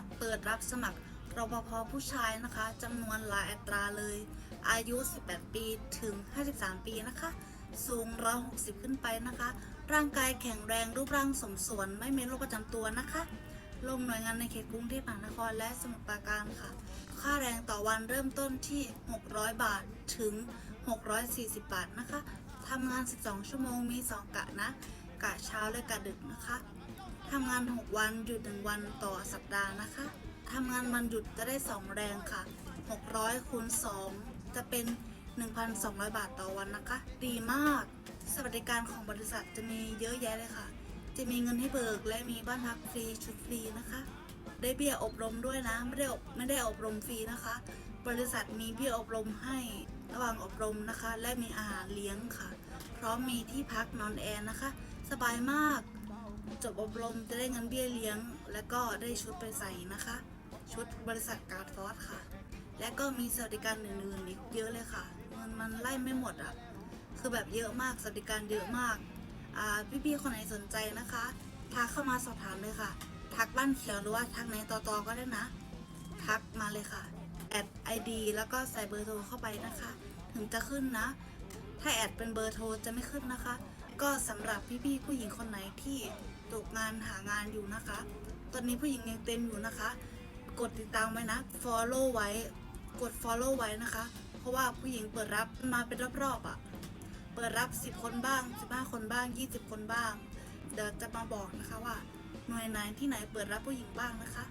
สเปิดรับสมัครรปภผู้ชายนะคะจำนวนหลายอัตราเลย อายุ 18 ปีถึง 53 ปีนะคะ สูง 160 ขึ้นไปนะคะ ร่างกายแข็งแรงรูปร่างสมส่วนไม่มีโรคประจำตัวนะคะ ลงหน่วยงานในเขตกรุงเทพมหานครและสมุทรปราการค่ะ ค่าแรงต่อวันเริ่มต้นที่ 600 บาทถึง 640 บาทนะคะทำงาน 12 ชั่วโมงมี 2 กะนะ กะเช้าและกะดึกนะคะทำงาน 6 วันหยุด 1 วันต่อสัปดาห์นะคะ ทำงานวันหยุดจะได้ 2 แรงค่ะ 600คูณ2จะเป็น 1,200 บาทต่อวันนะคะ ดีมาก สวัสดิการของบริษัทจะมีเยอะแยะเลยค่ะ จะมีเงินให้เบิกและมีบ้านพักฟรีชุดฟรีนะคะ ได้เบี้ยอบรมด้วยนะ ไม่ได้ไม่ได้อบรมฟรีนะคะ บริษัทมีเบี้ยอบรมให้ระหว่างอบรมนะคะ และมีอาหารเลี้ยงค่ะ พร้อมมีที่พักนอนแอร์นะคะ สบายมาก จบอบรมจะได้เงินเบี้ยเลี้ยง และก็ได้ชุดไปใส่นะคะ ชุดบริษัทการ์ดฟอสค่ะ และก็มีสวัสดิการอื่นๆอีกเยอะเลยค่ะเงินมันไล่ไม่หมดอะคือแบบเยอะมากสวัสดิการเยอะมากอ่าพี่ๆคนไหนสนใจนะคะทักเข้ามาสอบถามเลยค่ะ ทักบ้านเขียวหรือว่าทักในตอตอก็ได้นะ ทักมาเลยค่ะแอดไอดีแล้วก็ใส่เบอร์โทรเข้าไปนะคะ ถึงจะขึ้นนะ ถ้าแอดเป็นเบอร์โทรจะไม่ขึ้นนะคะ ก็สำหรับพี่ๆผู้หญิงคนไหนที่ตกงานหางานอยู่นะคะ ตอนนี้ผู้หญิงยังเต็มอยู่นะคะ กดติดตามไว้นะ follow ไว้ กด follow ไว้นะคะ เพราะว่าผู้หญิงเปิดรับมาเป็นรอบๆอะ เปิดรับ 10 คนบ้าง 15 คนบ้าง 20 คนบ้าง เดี๋ยวจะมาบอกนะคะว่าหน่วยไหนที่ไหนเปิดรับผู้หญิงบ้างนะคะ